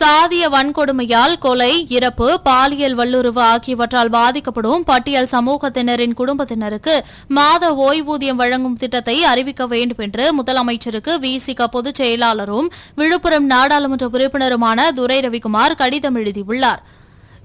சாதிய வன்கொடுமையால் கொலை இறப்பு பாலியல் வல்லுறவு ஆகியவற்றால் பாதிக்கப்படும் பட்டியல் சமூகத்தினரின் குடும்பத்தினருக்கு மாத ஓய்வூதியம் வழங்கும் திட்டத்தை அறிவிக்க வேண்டும் என்று முதலமைச்சருக்கு விசிக பொதுச் செயலாளரும் விழுப்புரம் நாடாளுமன்ற உறுப்பினருமான துரை ரவிக்குமார் கடிதம் எழுதியுள்ளார்.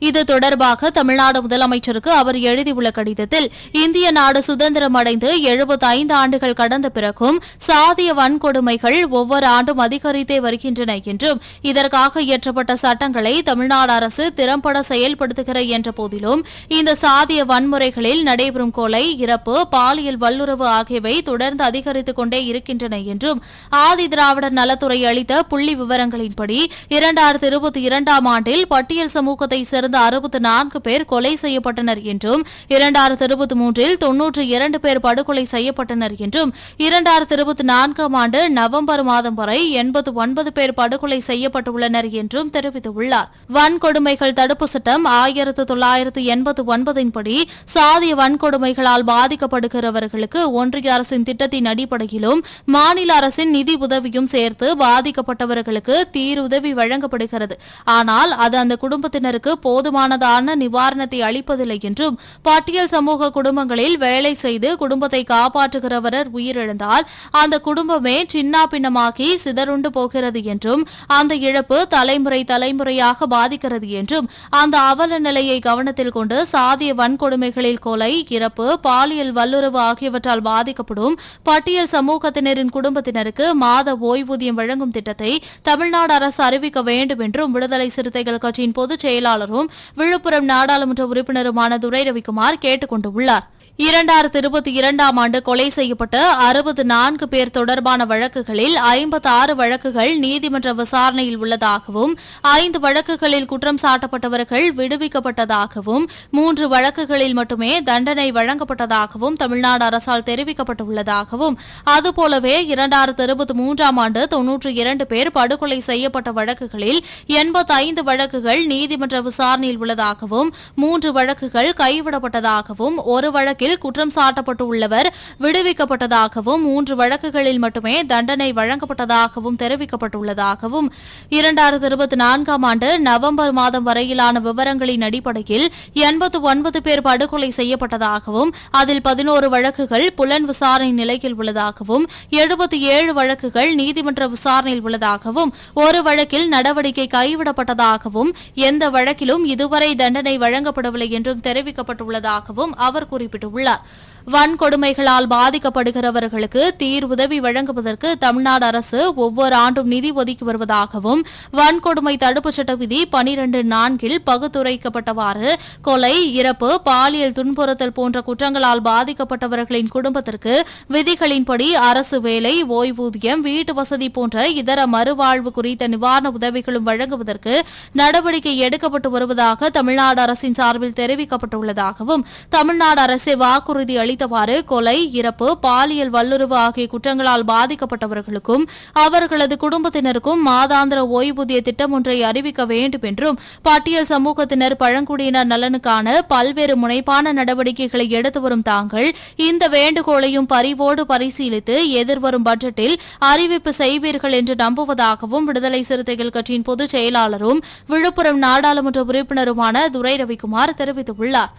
இது தொடர்பாக தமிழ்நாடு முதலமைச்சருக்கு அவர் எழுதியுள்ள கடிதத்தில் இந்திய நாடு சுதந்திரம் அடைந்து எழுபத்தைந்து ஆண்டுகள் கடந்த பிறகும் சாதிய வன்கொடுமைகள் ஒவ்வொரு ஆண்டும் அதிகரித்தே வருகின்றன என்றும் இதற்காக இயற்றப்பட்ட சட்டங்களை தமிழ்நாடு அரசு திறம்பட செயல்படுத்துகிற என்ற போதிலும் இந்த சாதிய வன்முறைகளில் நடைபெறும் கொலை இறப்பு பாலியல் வல்லுறவு ஆகியவை தொடர்ந்து அதிகரித்துக் கொண்டே இருக்கின்றன என்றும் ஆதி திராவிடர் நலத்துறை அளித்த புள்ளி விவரங்களின்படி இரண்டாயிரத்தி இருபத்தி இரண்டாம் ஆண்டில் பட்டியல் சமூகத்தை சேர்ந்த சேர்ந்த அறுபத்தி நான்கு பேர் கொலை செய்யப்பட்டனர் என்றும் இரண்டாயிரத்தி இருபத்தி மூன்றில் தொன்னூற்று இரண்டு பேர் படுகொலை செய்யப்பட்டனர் என்றும் இரண்டாயிரத்தி இருபத்தி நான்காம் ஆண்டு நவம்பர் மாதம் வரை எண்பத்து ஒன்பது பேர் படுகொலை செய்யப்பட்டுள்ளனர் என்றும் தெரிவித்துள்ளார். வன்கொடுமைகள் தடுப்பு சட்டம் ஆயிரத்து தொள்ளாயிரத்து எண்பத்து ஒன்பதின்படி சாதிய வன்கொடுமைகளால் பாதிக்கப்படுகிறவர்களுக்கு ஒன்றிய அரசின் திட்டத்தின் அடிப்படையிலும் மாநில அரசின் நிதி உதவியும் சேர்த்து பாதிக்கப்பட்டவர்களுக்கு தீருதவி வழங்கப்படுகிறது. ஆனால் அது அந்த குடும்பத்தினருக்கு போதுமானதான நிவாரணத்தை அளிப்பதில்லை என்றும் பட்டியல் சமூக குடும்பங்களில் வேலை செய்து குடும்பத்தை காப்பாற்றுகிறவர் உயிரிழந்தால் அந்த குடும்பமே சின்னா பின்னமாகி சிதறுண்டு போகிறது என்றும் அந்த இழப்பு தலைமுறை தலைமுறையாக பாதிக்கிறது என்றும் அந்த அவல நிலையை கவனத்தில் கொண்டு சாதிய வன்கொடுமைகளில் கொலை இறப்பு பாலியல் வல்லுறவு ஆகியவற்றால் பாதிக்கப்படும் பட்டியல் சமூகத்தினரின் குடும்பத்தினருக்கு மாத ஓய்வூதியம் வழங்கும் திட்டத்தை தமிழ்நாடு அரசு அறிவிக்க வேண்டும் என்றும் விடுதலை சிறுத்தைகள் கட்சியின் பொதுச் செயலாளரும் விழுப்புரம் நாடாளுமன்ற உறுப்பினருமான துரை ரவிக்குமார் கேட்டுக் கொண்டுள்ளார். இரண்டாயிரத்து இருபத்தி இரண்டாம் ஆண்டு கொலை செய்யப்பட்ட அறுபது நான்கு பேர் தொடர்பான வழக்குகளில் ஐம்பத்தி ஆறு வழக்குகள் நீதிமன்ற விசாரணையில் உள்ளதாகவும் ஐந்து வழக்குகளில் குற்றம் சாட்டப்பட்டவர்கள் விடுவிக்கப்பட்டதாகவும் மூன்று வழக்குகளில் மட்டுமே தண்டனை வழங்கப்பட்டதாகவும் தமிழ்நாடு அரசால் தெரிவிக்கப்பட்டுள்ளதாகவும் அதுபோலவே இரண்டாயிரத்து இருபத்தி மூன்றாம் ஆண்டு தொன்னூற்று இரண்டு பேர் படுகொலை செய்யப்பட்ட வழக்குகளில் எண்பத்தைந்து வழக்குகள் நீதிமன்ற விசாரணையில் உள்ளதாகவும் மூன்று வழக்குகள் கைவிடப்பட்டதாகவும் ஒரு வழக்கில் குற்றம் சாட்டப்பட்டுள்ளவர் விடுவிக்கப்பட்டதாகவும் மூன்று வழக்குகளில் மட்டுமே தண்டனை வழங்கப்பட்டதாகவும் தெரிவிக்கப்பட்டுள்ளதாகவும் இரண்டாயிரத்தி இருபத்தி நான்காம் ஆண்டு நவம்பர் மாதம் வரையிலான விவரங்களின் அடிப்படையில் எண்பத்து ஒன்பது பேர் படுகொலை செய்யப்பட்டதாகவும் அதில் பதினோரு வழக்குகள் புலன் விசாரணை நிலையில் உள்ளதாகவும் எழுபத்தி ஏழு வழக்குகள் நீதிமன்ற விசாரணையில் உள்ளதாகவும் ஒரு வழக்கில் நடவடிக்கை கைவிடப்பட்டதாகவும் எந்த வழக்கிலும் இதுவரை தண்டனை வழங்கப்படவில்லை என்றும் தெரிவிக்கப்பட்டுள்ளதாகவும் அவர் குறிப்பிட்டுள்ளார். உள்ளார். வன்கொடுமைகளால் பாதிக்கப்படுகிறவர்களுக்கு தீர்வுதவி வழங்குவதற்கு தமிழ்நாடு அரசு ஒவ்வொரு ஆண்டும் நிதி ஒதுக்கி வருவதாகவும் வன்கொடுமை தடுப்புச் சட்ட விதி பனிரண்டு நான்கில் பகுத்துரைக்கப்பட்டவாறு கொலை இறப்பு பாலியல் துன்புறுத்தல் போன்ற குற்றங்களால் பாதிக்கப்பட்டவர்களின் குடும்பத்திற்கு விதிகளின்படி அரசு வேலை ஓய்வூதியம் வீட்டு வசதி போன்ற இதர மறுவாழ்வு குறித்த நிவாரண உதவிகளும் வழங்குவதற்கு நடவடிக்கை எடுக்கப்பட்டு வருவதாக தமிழ்நாடு அரசின் சார்பில் தெரிவிக்கப்பட்டுள்ளதாகவும் தமிழ்நாடு அரசே வாக்குறுதி அளித்தவாறு கொலை இறப்பு பாலியல் வல்லுறவு ஆகிய குற்றங்களால் பாதிக்கப்பட்டவர்களுக்கும் அவர்களது குடும்பத்தினருக்கும் மாதாந்திர ஓய்வூதிய திட்டம் ஒன்றை அறிவிக்க வேண்டும் என்றும் பட்டியல் சமூகத்தினர் பழங்குடியினர் நலனுக்கான பல்வேறு முனைப்பான நடவடிக்கைகளை எடுத்து வரும் தாங்கள் இந்த வேண்டுகோளையும் பரிவோடு பரிசீலித்து எதிர்வரும் பட்ஜெட்டில் அறிவிப்பு செய்வீர்கள் என்று நம்புவதாகவும் விடுதலை சிறுத்தைகள் கட்சியின் பொதுச் செயலாளரும் விழுப்புரம் நாடாளுமன்ற உறுப்பினருமான துரை ரவிக்குமார் தெரிவித்துள்ளார்.